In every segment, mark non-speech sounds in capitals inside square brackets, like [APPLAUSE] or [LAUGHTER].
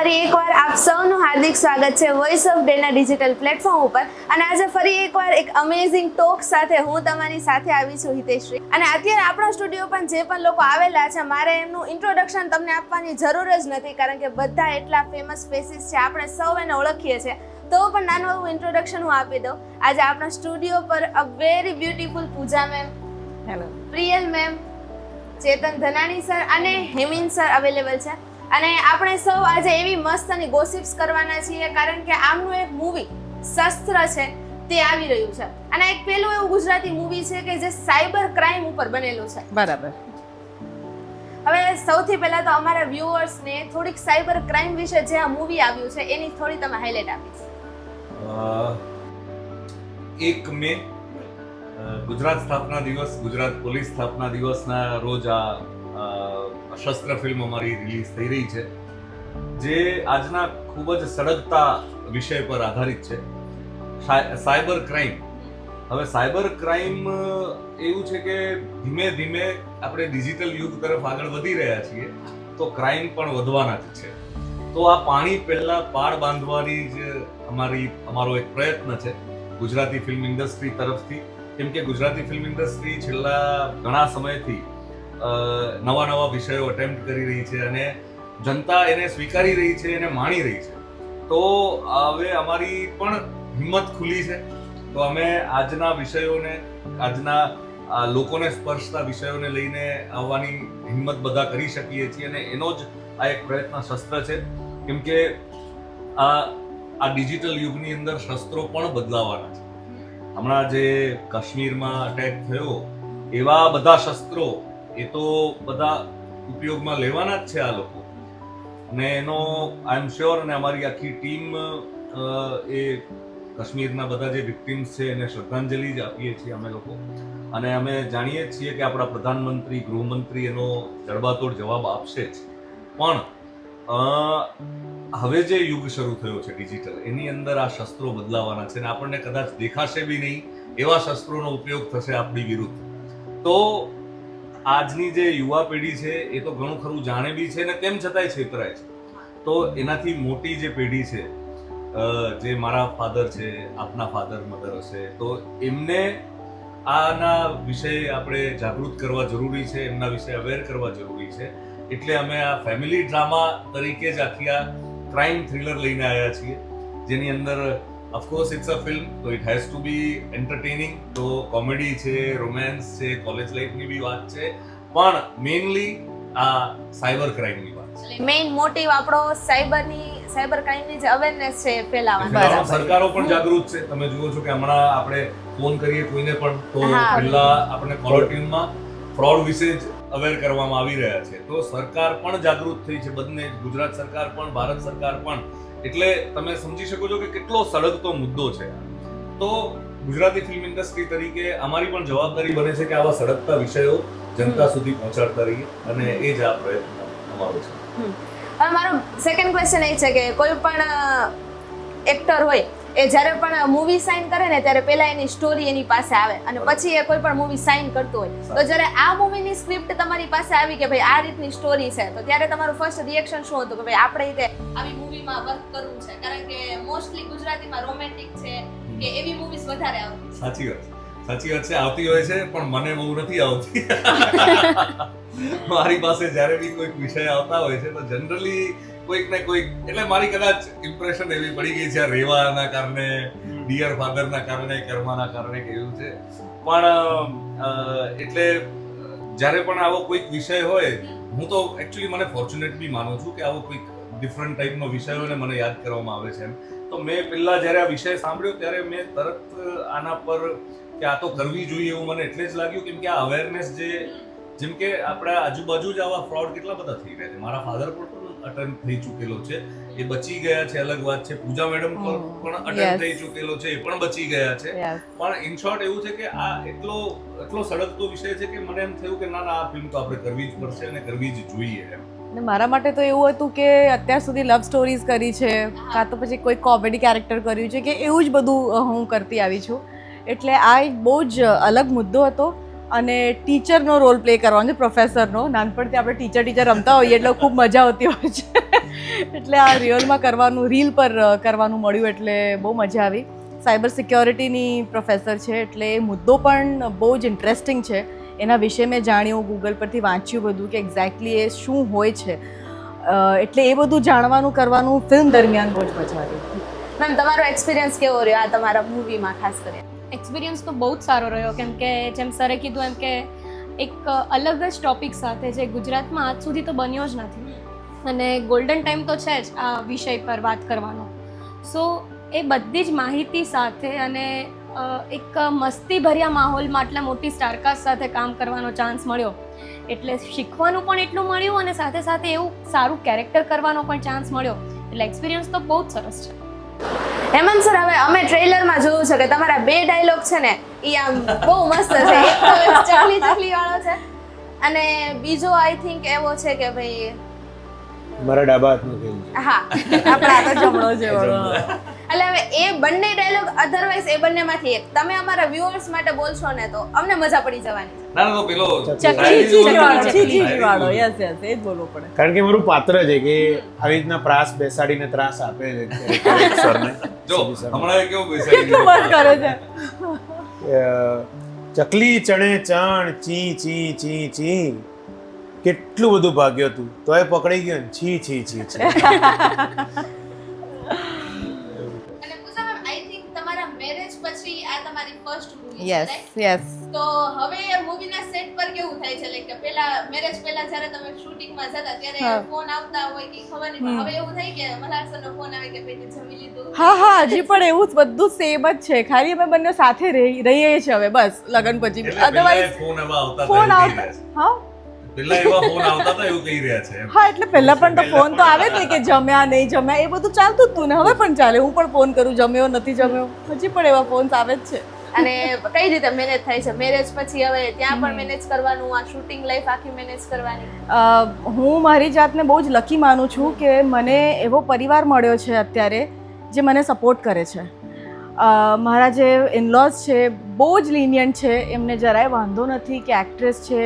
ફરી એકવાર આપ સૌનું હાર્દિક સ્વાગત છે વોઇસ ઓફ ડેના ડિજિટલ પ્લેટફોર્મ ઉપર. અને આજે ફરી એકવાર એક અમેઝિંગ ટોક સાથે હું તમારી સાથે આવી છું હિતેશ્રી અને અત્યારે આપણા સ્ટુડિયો પણ જે પણ લોકો આવેલા છે મારે એમનું ઇન્ટ્રોડક્શન તમને આપવાની જરૂર જ નથી કારણ કે બધા એટલા ફેમસ ફેસીસ છે આપણે સૌ એને ઓળખીએ છીએ. તો પણ નાનું એવું ઇન્ટ્રોડક્શન હું આપી દઉં. આજે આપણા સ્ટુડિયો પર a very beautiful Pooja ma'am hello Priyal ma'am Chetan Dhanani sir અને હેમિન સર અવેલેબલ છે. અને આપણે સૌ આજે એવી મસ્ત અને ગોસિપ્સ કરવાના છીએ કારણ કે આમનું એક મૂવી શસ્ત્ર છે તે આવી રહ્યું છે. અને એક પેલું એવું ગુજરાતી મૂવી છે કે જે સાયબર ક્રાઇમ ઉપર બનેલું છે. બરાબર. હવે સૌથી પહેલા તો અમારા વ્યુઅર્સને થોડીક સાયબર ક્રાઇમ વિશે જે આ મૂવી આવ્યું છે એની થોડી તમે હાઇલાઇટ આપી એક મે ગુજરાત સ્થાપના દિવસ ગુજરાત પોલીસ સ્થાપના દિવસના રોજ આ શસ્ત્ર ફિલ્મ અમારી રિલીઝ થઈ રહી છે, જે આજના ખૂબ જ સળગતા વિષય પર આધારિત છે. Cyber crime. હવે સાયબર ક્રાઇમ એવું છે કે ધીમે ધીમે આપણે ડિજિટલ યુગ તરફ આગળ વધી રહ્યા છીએ, તો ક્રાઇમ પણ વધવાના જ છે. તો આ પાણી પહેલા પાળ બાંધવાની જ અમારી, અમારો એક પ્રયત્ન છે, ગુજરાતી ફિલ્મ ઇન્ડસ્ટ્રી તરફથી. કેમ કે ગુજરાતી ફિલ્મ ઇન્ડસ્ટ્રી છેલ્લા ઘણા સમયથી નવા નવા વિષયો અટેમ્પ્ટ કરી રહી છે અને જનતા એને સ્વીકારી રહી છે એને માણી રહી છે. તો હવે અમારી પણ હિંમત ખુલી છે. તો અમે આજના વિષયોને, આજના લોકોને સ્પર્શતા વિષયોને લઈને આવવાની હિંમત બધા કરી શકીએ છીએ અને એનો જ આ એક પ્રયત્ન શસ્ત્ર છે. કેમ કે આ આ ડિજિટલ યુગની અંદર શસ્ત્રો પણ બદલાવાના છે. હમણાં જે કાશ્મીરમાં અટેક થયો, એવા બધા શસ્ત્રો એ તો બધા ઉપયોગમાં લેવાના જ છે આ લોકો. અને એનો આઈ એમ શ્યોર અને અમારી આખી ટીમ એ કાશ્મીરના બધા જે વિક્ટિમ્સ છે, એને શ્રદ્ધાંજલિ જ આપીએ છીએ અમે લોકો. અને અમે જાણીએ છીએ કે આપણા પ્રધાનમંત્રી, ગૃહમંત્રી એનો જડબાતોડ જવાબ આપશે જ. પણ હવે જે યુગ શરૂ થયો છે ડિજિટલ એની અંદર આ શસ્ત્રો બદલાવાના છે અને આપણને કદાચ દેખાશે બી નહીં, એવા શસ્ત્રોનો ઉપયોગ થશે આપણી વિરુદ્ધ. તો આજની જે યુવા પેઢી છે, એ તો ઘણું ખરું જાણે બી છે ને તેમ છતાંય છેતરાય છે. તો એનાથી મોટી જે પેઢી છે જે મારા ફાધર છે, આપના ફાધર, મધર હશે, તો એમને આના વિશે આપણે જાગૃત કરવા જરૂરી છે, એમના વિશે અવેર કરવા જરૂરી છે. એટલે અમે આ ફેમિલી ડ્રામા તરીકે જ આખી આ ક્રાઇમ થ્રિલર લઈને આવ્યા છીએ, જેની અંદર of course it's a film તો it has to be entertaining તો કોમેડી છે રોમેન્સ છે કોલેજ લાઈફની બી વાત છે. પણ મેઇનલી આ સાયબર ક્રાઇમની વાત છે. મેઇન મોટિવ આપણો સાયબરની સાયબર ક્રાઇમની જે અવેરનેસ છે ફેલાવવાનો. સરકારો પણ જાગૃત છે. તમે જુઓ છો કે હમણાં આપણે ફોન કરીએ કોઈને પણ તો પહેલા આપણે કોલર ટ્યુનમાં ફ્રોડ વિશે જ અવેર કરવામાં આવી રહ્યા છે. તો સરકાર પણ જાગૃત થઈ છે બંને ગુજરાત સરકાર પણ ભારત સરકાર પણ એટલે તમે સમજી શકો છો કે કેટલો સળગતો મુદ્દો છે. તો ગુજરાતી ફિલ્મ ઇન્ડસ્ટ્રી તરીકે અમારી પણ જવાબદારી બને છે કે આવા સળગતા વિષયો જનતા સુધી પહોંચાડતા રહીએ અને એ જ આ પ્રયત્ન અમારો છે. મારો સેકન્ડ ક્વેશ્ચન એ છે કે કોઈ પણ એક્ટર હોય એ જ્યારે પણ મૂવી સાઇન કરે ને ત્યારે પહેલા એની સ્ટોરી એની પાસે આવે અને પછી એ કોઈ પણ મૂવી સાઇન કરતો હોય. તો જ્યારે આ મૂવીની સ્ક્રિપ્ટ તમારી પાસે આવી કે ભાઈ આ રીતની સ્ટોરી છે તો ત્યારે તમારું ફર્સ્ટ રિએક્શન શું હતું કે ભાઈ આપણે રીતે આવી મૂવીમાં વર્ક કરવું છે? કારણ કે મોસ્ટલી ગુજરાતીમાં રોમેન્ટિક છે કે એવી મૂવીઝ વધારે આવતી સાચી વાત. સાચી વાત છે આવતી હોય છે પણ મને બહુ નથી આવતી. [LAUGHS] મારી પાસે જ્યારે બી કોઈક વિષય આવતા હોય છે તો જનરલી કોઈક ને કોઈક, એટલે મારી કદાચ ઇમ્પ્રેશન એવી પડી ગઈ છે રેવાના કારણે ડિયર ફાધરના કારણે, કર્માના કારણે કે છે. પણ એટલે જ્યારે પણ આવો કોઈક વિષય હોય, હું તો એકચ્યુઅલી મને ફોર્ચ્યુનેટ બી માનું છું કે આવો કોઈક ડિફરન્ટ ટાઈપનો વિષય હોય મને યાદ કરવામાં આવે છે એમ. તો મેં પહેલાં જ્યારે આ વિષય સાંભળ્યો ત્યારે મેં તરત આના પર કે આ તો કરવી જોઈએ એવું મને એટલે જ લાગ્યું, કેમ કે આ અવેરનેસ જે, જેમ કે આપણા આજુબાજુ જ આવા ફ્રોડ કેટલા બધા થઈ રહ્યા છે. મારા ફાધર પણ અટેમ્પ થઈ ચૂકેલો છે. એ બચી ગયા છે અલગ વાત છે. પૂજા મેડમ પણ. અટેમ્પ થઈ ચૂકેલો છે એ પણ બચી ગયા છે. પણ ઇન શોર્ટ એવું છે કે આ એટલો એટલો સળગતો વિષય છે કે મને એમ થયું કે ના ના આ ફિલ્મ તો આપણે કરવી જ પડશે અને કરવી જ જોઈએ એમ. ને મારા માટે તો એવું હતું કે અત્યાર સુધી લવ સ્ટોરીઝ કરી છે કાં તો પછી કોઈ કોમેડી કેરેક્ટર કર્યું છે કે એવું જ બધું હું કરતી આવી છું. એટલે આ એક બહુ જ અલગ મુદ્દો હતો. અને ટીચરનો રોલ પ્લે કરવાનો છે, પ્રોફેસરનો. નાનપણથી આપણે ટીચર ટીચર રમતા હોઈએ એટલે ખૂબ મજા આવતી હોય છે. એટલે આ રિયલમાં કરવાનું, રીલ પર કરવાનું મળ્યું એટલે બહુ મજા આવી. સાયબર સિક્યોરિટીની પ્રોફેસર છે એટલે એ મુદ્દો પણ બહુ જ ઇન્ટરેસ્ટિંગ છે. એના વિશે મેં જાણ્યું ગૂગલ પરથી વાંચ્યું બધું કે એક્ઝેક્ટલી એ શું હોય છે. એટલે એ બધું જાણવાનું, કરવાનું ફિલ્મ દરમિયાન બહુ જ મજા આવી. મેમ તમારો એક્સપિરિયન્સ કેવો રહ્યો આ તમારા મૂવીમાં ખાસ કરીને? એક્સપિરિયન્સ તો બહુ જ સારો રહ્યો. કેમ કે જેમ સરે કીધું એમ કે એક અલગ જ ટોપિક સાથે જે ગુજરાતમાં આજ સુધી તો બન્યો જ નથી. અને ગોલ્ડન ટાઈમ તો છે જ આ વિષય પર વાત કરવાનો. સો એ બધી જ માહિતી સાથે અને એક મસ્તીભર્યા માહોલમાં આટલા મોટી સ્ટારકાસ્ટ સાથે કામ કરવાનો ચાન્સ મળ્યો. એટલે શીખવાનું પણ એટલું મળ્યું અને સાથે સાથે એવું સારું કેરેક્ટર કરવાનો પણ ચાન્સ મળ્યો. એટલે એક્સપિરિયન્સ તો બહુ જ સરસ છે. હેમંત સર હવે અમે ટ્રેલરમાં જોયું છે કે તમારા બે ડાયલોગ છે ને એ આમ બહુ મસ્ત છે. એક તો ચકલી ચકલી વાળો છે અને બીજો આઈ થિંક એવો છે કે ભાઈ મારા ડાબા હાથનો ખેલ હા આપણા તો જમણો છે. એટલે હવે એ બંને ડાયલોગ અધરવાઇઝ એ બંનેમાંથી એક. તમે અમારા વ્યુઅર્સ માટે બોલશો ને તો અમને મજા પડી જવાની. ના ના તો પેલો. યસ યસ એ જ બોલવું પડે. કારણ કે મારું પાત્ર છે કે આવી રીતના પ્રાસ બેસાડીને ત્રાસ આપે છે. સરને જો હમણાં કેવું બેસાડી કેટલું મસ્ત કરે છે. ચકલી ચણે ચણ ચી ચી ચી ચી. કેટલું બધું ભાગ્યો તું તોય પકડી ગયો ને છી છી છી છી અને પૂજા મેમ આઈ થિંક તમારા મેરેજ પછી આ તમારી ફર્સ્ટ મૂવી યસ યસ તો હવે મૂવીના સેટ પર કેવું થાય છે? લાઈક કે પેલા મેરેજ પહેલા જ્યારે તમે શૂટિંગમાં જતા ત્યારે હા. ફોન આવતા હોય કે ખબર નહીં હવે એવું થાય કે મલ્હાર સરનો ફોન આવે કે ભાઈ જમી લીધું. હા હા હજી પણ એવું જ બધું સેમ જ છે. ખાલી અમે બંને સાથે રહી રહીએ છીએ હવે બસ લગન પછી. અધરવાઇઝ ફોન આવતા ફોન આવતા હા? પેલા એવા ફોન આવતા હતા એવું કહી રહ્યા છે હા એટલે પહેલા પણ તો ફોન તો આવે જ ને કે જમ્યા નહીં જમ્યા એ બધું ચાલતું જ હતું ને હવે પણ ચાલે. હું પણ ફોન કરું જમ્યો નથી જમ્યો. હજી પણ એવા ફોન્સ આવે જ છે. અને કઈ રીતે મેનેજ થાય છે? મેરેજ પછી હવે ત્યાં પણ મેનેજ કરવાનું આ શૂટિંગ લાઈફ આખી મેનેજ કરવાની? હું મારી જાતને બહુ જ લકી માનું છું કે મને એવો પરિવાર મળ્યો છે અત્યારે જે મને સપોર્ટ કરે છે. મારા જે ઇનલોઝ છે બહુ જ લિનિયન્ટ છે. એમને જરાય વાંધો નથી કે એક્ટ્રેસ છે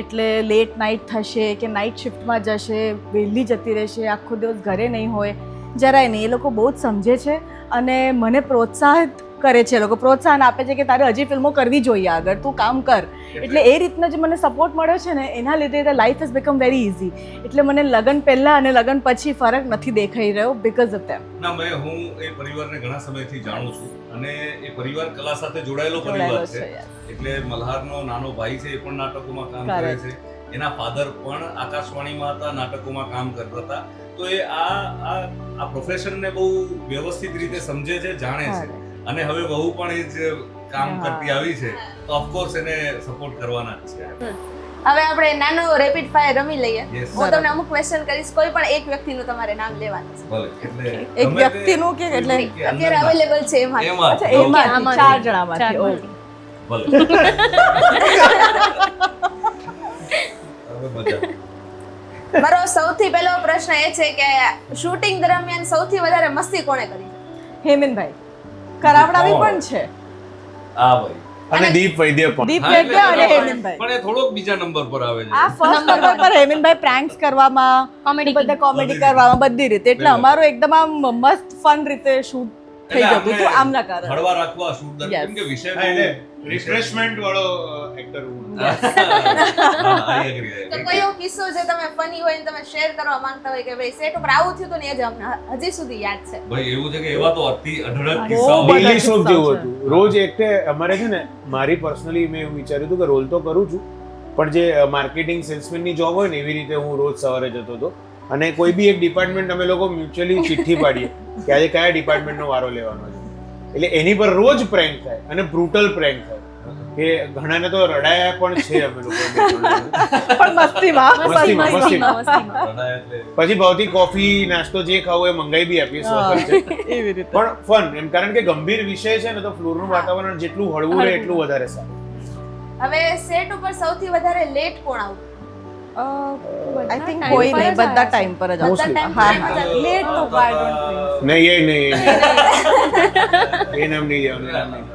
એટલે લેટ નાઇટ થશે કે નાઇટ શિફ્ટમાં જશે વહેલી જતી રહેશે આખો દિવસ ઘરે નહીં હોય. જરાય નહીં. એ લોકો બહુ જ સમજે છે અને મને પ્રોત્સાહિત કરે છે લોકો પ્રોત્સાહન આપે છે કે તારે હજી ફિલ્મો કરવી જોઈએ આગળ તું કામ કર. એટલે એ રીતનો જે મને સપોર્ટ મળ્યો છે ને એના લીધે life is become very easy એટલે મને લગન પહેલા અને લગન પછી ફરક નથી દેખાઈ રહ્યો બીકોઝ ઓફ ધેમ ના મેં હું એ પરિવારને ઘણા સમયથી જાણું છું અને એ પરિવાર કલા સાથે જોડાયેલો પરિવાર છે એટલે મલ્હારનો નાનો ભાઈ છે એ પણ નાટકોમાં કામ કરે છે. એના ફાધર પણ આકાશવાણીમાં હતા નાટકોમાં કામ કરતા હતા. તો એ આ આ પ્રોફેશનને બહુ વ્યવસ્થિત રીતે સમજે છે જાણે છે. અને હવે વહુ પણ એ જ કામ કરતી આવી છે તો ઓફકોર્સ એને સપોર્ટ કરવાના જ છે. હવે આપણે નાનો રેપિડ ફાયર રમી લઈએ. હું તમને અમુક ક્વેશ્ચન કરીશ કોઈ પણ એક વ્યક્તિનું તમારે નામ લેવાનું છે. ભલે એટલે એક વ્યક્તિનું કે એટલે- અત્યારે અવેલેબલ છે એમાં. અચ્છા એમાં ચાર જણામાંથી ઓકે ભલે. [LAUGHS] મારો સૌથી પહેલો પ્રશ્ન એ છે કે શૂટિંગ દરમિયાન સૌથી વધારે મસ્તી કોણે કરી? છે હેમંતભાઈ કરાવડાવી પણ છે. આ ભાઈ. અને દીપ વૈદ્ય પણ. દીપ વૈદ્ય અને હેમિનભાઈ પણ એ થોડોક બીજા નંબર પર આવે છે. આ ફર્સ્ટ નંબર પર હેમિનભાઈ પ્રેન્ક્સ કરવામાં કોમેડી બધા કોમેડી કરવામાં બધી રીતે. એટલે અમારો એકદમ આમ મસ્ત ફન રીતે શૂટ થઈ જતું હતું આમના કારણે હળવા રાખવા શૂટ કેમ કે વિષય એટલે રિફ્રેશમેન્ટ વાળો એક્ટર હું તો કયો કિસ્સો જે તમે ફની હોય ને તમે શેર કરવા માંગતા હોય કે ભાઈ સેટ ઉપર આવું થયું તો ને એ જ અમને હજી સુધી યાદ છે. ભાઈ એવું છે કે એવા તો અતિ અઢળક કિસ્સાઓ ડેલી શોપ જેવું હતું. રોજ એકટે અમારે છે ને મારી પર્સનલી મેં એવું વિચાર્યું હતું કે રોલ તો કરું છું પણ જે માર્કેટિંગ સેલ્સમેનની જોબ હોય ને એવી રીતે હું રોજ સવારે જતો હતો અને કોઈ બી એક ડિપાર્ટમેન્ટ અમે લોકો મ્યુચ્યુઅલી ચિઠ્ઠી પાડીએ કે આજે કયા ડિપાર્ટમેન્ટનો વારો લેવાનો છે એટલે એની પર રોજ પ્રેન્ક થાય અને બ્રુટલ પ્રેન્ક થાય કે ઘણાને તો રડાયા પણ છે અમે લોકો બે ત્રણ જણા. પણ મસ્તીમાં મસ્તીમાં, મસ્તીમાં. મસ્તીમાં. મસ્તીમાં. રડાય એટલે પછી ભાવથી કોફી નાસ્તો જે ખાવું એ મંગાઈ બી આપીએ પણ ફન એમ કારણ કે ગંભીર વિષય છે ને તો ફ્લોરનું વાતાવરણ જેટલું હળવું રહે એટલું વધારે સારું હવે સેટ ઉપર સૌથી વધારે લેટ કોણ આવું આઈ થિંક કોઈ નહીં બધા ટાઈમ પર જ આવશે હા હા. લેટ તો I ડોન્ટ. નહીં એ નહીં. [LAUGHS] એ નામ નહીં લેવાનું એ નામ નહીં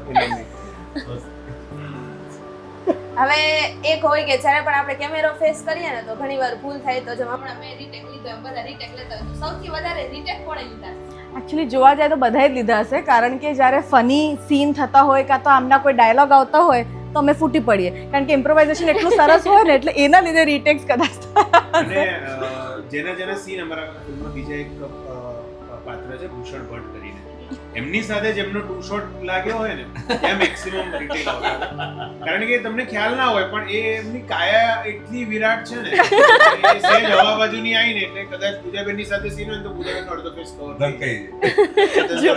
હવે એક હોય કે જ્યારે પણ આપણે કેમેરો ફેસ કરીએ ને તો ઘણીવાર ભૂલ થાય તો જેમ હમણાં મેં રીટેક લીધો એમ બધા રીટેક લેતા હોય. સૌથી વધારે રીટેક કોણે લીધા? એકચ્યુઅલી જોવા જાય તો બધાએ જ લીધા હશે કારણ કે જ્યારે ફની સીન થતા હોય કાં તો આમના કોઈ ડાયલોગ આવતા હોય તો અમે ફૂટી પડીએ. કારણ કે ઇમ્પ્રોવાઇઝેશન એટલું સરસ હોય ને, એટલે એના લીધે રીટેક્સ કદાચ જેના જેના સીન અમારા ફિલ્મમાં બીજા એક પાત્ર છે, ભૂષણ ભટ્ટ એમની સાથે જેમનો ટુ શોટ લાગ્યો હોય ને ત્યાં મેક્સિમમ આવતા કારણ કે તમને ખ્યાલ ના હોય પણ એ એમની કાયા એટલી વિરાટ છે ને સહેજ હવા બાજુની આવી ને એટલે કદાચ પૂજાબેનની સાથે સીન હોય તો પૂજાબેનનો અડધો ફેસ કવર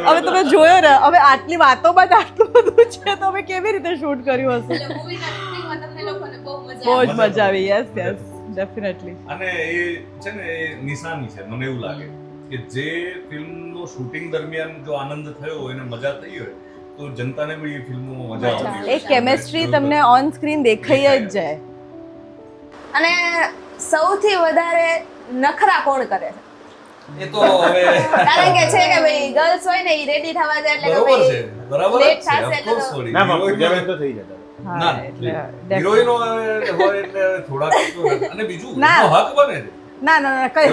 હવે તમે જોયો ને હવે આટલી વાતોમાં જ આટલું બધું છે તો હવે કેવી રીતે શૂટ કર્યું હશે? એટલે મૂવીના શૂટિંગમાં તમને લોકોને બહુ મજા બહુ આવી. જ મજા આવી યસ યસ ડેફિનેટલી અને એ છે ને એ નિશાની છે મને એવું લાગે. કે જે ફિલ્મનું શૂટિંગ દરમિયાન જો આનંદ થયો હોય અને મજા થઈ હોય તો જનતાને પણ એ ફિલ્મોમાં મજા આવતી એ કેમેસ્ટ્રી તમને ઓન સ્ક્રીન દેખાઈ જ જાય. અને સૌથી વધારે નખરા કોણ કરે છે? એ તો હવે કારણ કે છે કે ભાઈ ગર્લ્સ હોય ને એ રેડી થવા જાય એટલે બરોબર છે. બરાબર છે થશે sorry. ના મમ્મી તો થઈ જતા ના હિરોઈનો હોય એટલે થોડાક તો અને બીજું ના. હક બને છે. ના ના ના કઈ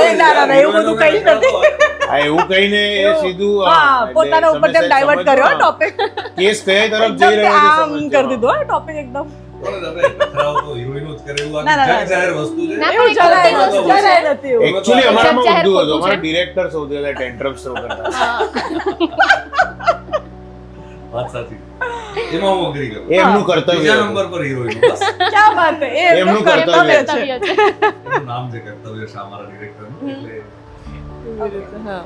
એ ના ના ના એવું બધું કઈ નથી. આ એવું કહીને એ સીધું હા પોતાના ઉપર જેમ તેમ ડાયવર્ટ કર્યો ટોપિક કેસ કઈ તરફ જઈ રહ્યો છે આમ કરી દીધો ટોપિક એકદમ. પણ હવે નખરાઓ તો હિરોઈનો જ કરે એવું ના, ના, આ ના. જગ જાહેર વસ્તુ છે? ના, એવું પણ જરાય એક નથી, વસ્તુ છે. જરાય નથી એવું. Actually એક અમારામાં ઊંધું હતું. અમારા ડિરેક્ટર સૌથી વધારે ટેન્ટ્રમ્સ હતા. વાત સાચી. એમાં હું અગ્રી કરું. એમનું કર્તવ્ય બીજા નંબર પર હિરોઈનો બસ. ક્યાં વાત છે એમનું કર્તવ્ય છે. નામ છે કર્તવ્ય છે અમારા ડિરેક્ટરનું એટલે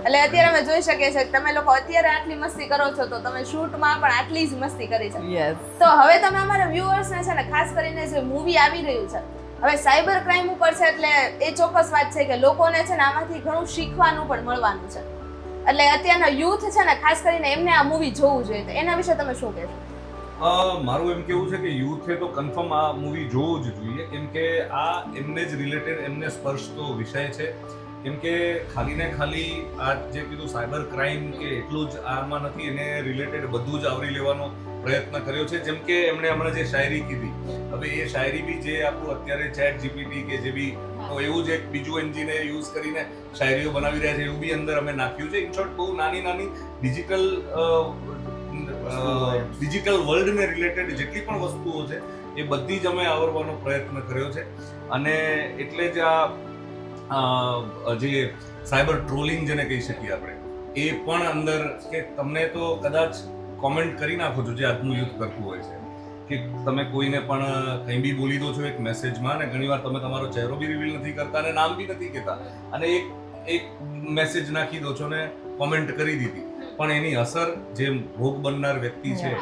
એટલે અત્યારે અમે જોઈ શકીએ છીએ કે તમે લોકો અત્યારે આટલી મસ્તી કરો છો તો તમે શૂટમાં પણ આટલી જ મસ્તી કરી છે તો હવે તમે અમારા વ્યુઅર્સને છે ને ખાસ કરીને જે મૂવી આવી રહ્યું છે હવે સાયબર ક્રાઇમ ઉપર છે એટલે એ ચોક્કસ વાત છે કે લોકોને છે ને આમાંથી ઘણું શીખવાનું પણ મળવાનું છે. એટલે અત્યારના યુથ છે ને, ખાસ કરીને એમને આ મૂવી જોવું જોઈએ. તો એના વિશે તમે શું કહેશો? મારું એમ કેવું છે કે યુથે તો કન્ફર્મ આ મૂવી જોવું જ જોઈએ. કેમ કે આ એમને જ રિલેટેડ એમને સ્પર્શતો વિષય છે. કેમ કે ખાલી ને ખાલી આ જે કીધું સાયબર ક્રાઇમ કે એટલું જ આમાં નથી, એને રિલેટેડ બધું જ આવરી લેવાનો પ્રયત્ન કર્યો છે. જેમ કે એમણે હમણાં જે શાયરી કીધી. હવે એ શાયરી બી જે આપણું અત્યારે ચેટ જીપીટી કે જે બી, તો એવું જ એક બીજું એન્જિને યુઝ કરીને શાયરીઓ બનાવી રહ્યા છે. એવું બી અંદર અમે નાખ્યું છે. ઇન શોર્ટ બહુ નાની નાની ડિજિટલ ડિજિટલ વર્લ્ડને રિલેટેડ જેટલી પણ વસ્તુઓ છે, એ બધી જ અમે આવરવાનો પ્રયત્ન કર્યો છે. અને એટલે જ આ જે સાયબર ટ્રોલિંગ જેને કહી શકીએ આપણે, એ પણ અંદર કે તમને તો કદાચ કોમેન્ટ કરી નાખો છો જે આજનું યુથ કરતું હોય છે. કે તમે કોઈને પણ કંઈ બી બોલી દો છો એક મેસેજમાં અને ઘણીવાર તમે તમારો ચહેરો બી રિવીલ નથી કરતા અને નામ બી નથી કહેતા. અને એક એક મેસેજ નાખી દો છો ને કોમેન્ટ કરી દીધી. પણ એની અસર જે ભોગ બનનાર વ્યક્તિ છે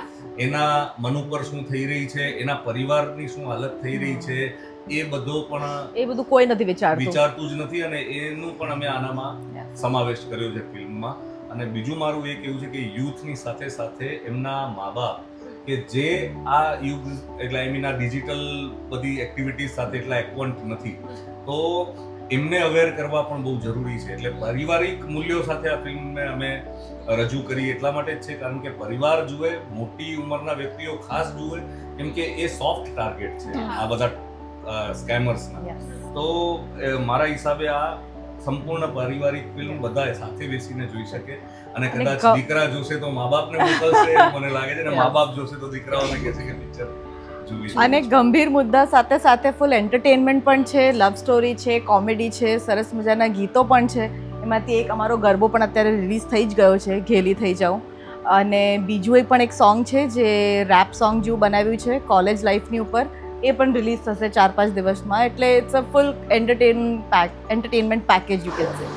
એના મન ઉપર શું થઈ રહી છે એના પરિવારની શું હાલત થઈ રહી છે એ બધો પણ એ બધું કોઈ નથી વિચારતું. વિચારતું જ નથી અને એનું પણ અમે આનામાં સમાવેશ કર્યો છે ફિલ્મમાં. અને બીજું મારું એ કહેવું છે કે યુથની સાથે સાથે એમના મા બાપ કે જે આ યુગ એટલે આઈ મીન આ ડિજિટલ બધી એક્ટિવિટીઝ સાથે એટલા એક્વન્ટ નથી. તો એમને અવેર કરવા પણ બહુ જરૂરી છે. એટલે પારિવારિક મૂલ્યો સાથે આ ફિલ્મને અમે રજૂ કરી એટલા માટે જ છે કારણ કે પરિવાર જુએ મોટી ઉંમરના વ્યક્તિઓ ખાસ જુએ કેમ કે એ સોફ્ટ ટાર્ગેટ છે. આ બધા સ્કેમર્સના તો મારા હિસાબે આ સંપૂર્ણ પારિવારિક ફિલ્મ બધા સાથે બેસીને જોઈ શકે. અને કદાચ દીકરા જોશે તો મા બાપને મોકલશે મને લાગે છે અને મા બાપ જોશે તો દીકરાઓને કહેશે કે પિક્ચર અને ગંભીર મુદ્દા સાથે સાથે ફૂલ એન્ટરટેનમેન્ટ પણ છે લવ સ્ટોરી છે કોમેડી છે સરસ મજાના ગીતો પણ છે. એમાંથી એક અમારો ગરબો પણ અત્યારે રિલીઝ થઈ જ ગયો છે ઘેલી થઈ જાઉં. અને બીજું એ પણ એક સોંગ છે જે રેપ સોંગ જેવું બનાવ્યું છે કોલેજ લાઈફની ઉપર. એ પણ રિલીઝ થશે ચાર પાંચ દિવસમાં. એટલે it's a full entertain pack entertainment package you can say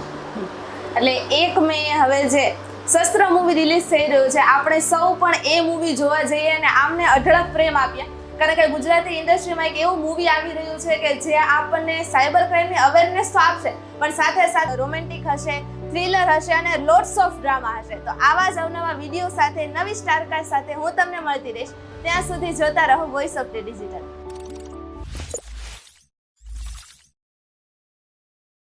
એટલે એક મે હવે જે શસ્ત્ર મૂવી રિલીઝ થઈ રહ્યું છે, આપણે સૌ પણ એ મૂવી જોવા જઈએ અને આમને અઢળક પ્રેમ આપ્યા કારણ કે ગુજરાતી ઇન્ડસ્ટ્રીમાં એક એવું મૂવી આવી રહ્યું છે કે જે આપણને સાયબર ક્રાઇમની અવેરનેસ તો આપશે, પણ સાથે સાથે રોમેન્ટિક હશે થ્રિલર હશે અને લોટ્સ ઓફ ડ્રામા હશે. તો આવા જ અવનવા વીડિયો સાથે, નવી સ્ટારકાસ્ટ સાથે હું તમને મળતી રહીશ. ત્યાં સુધી જોતા રહો વોઇસ ઓફ ધ ડિજિટલ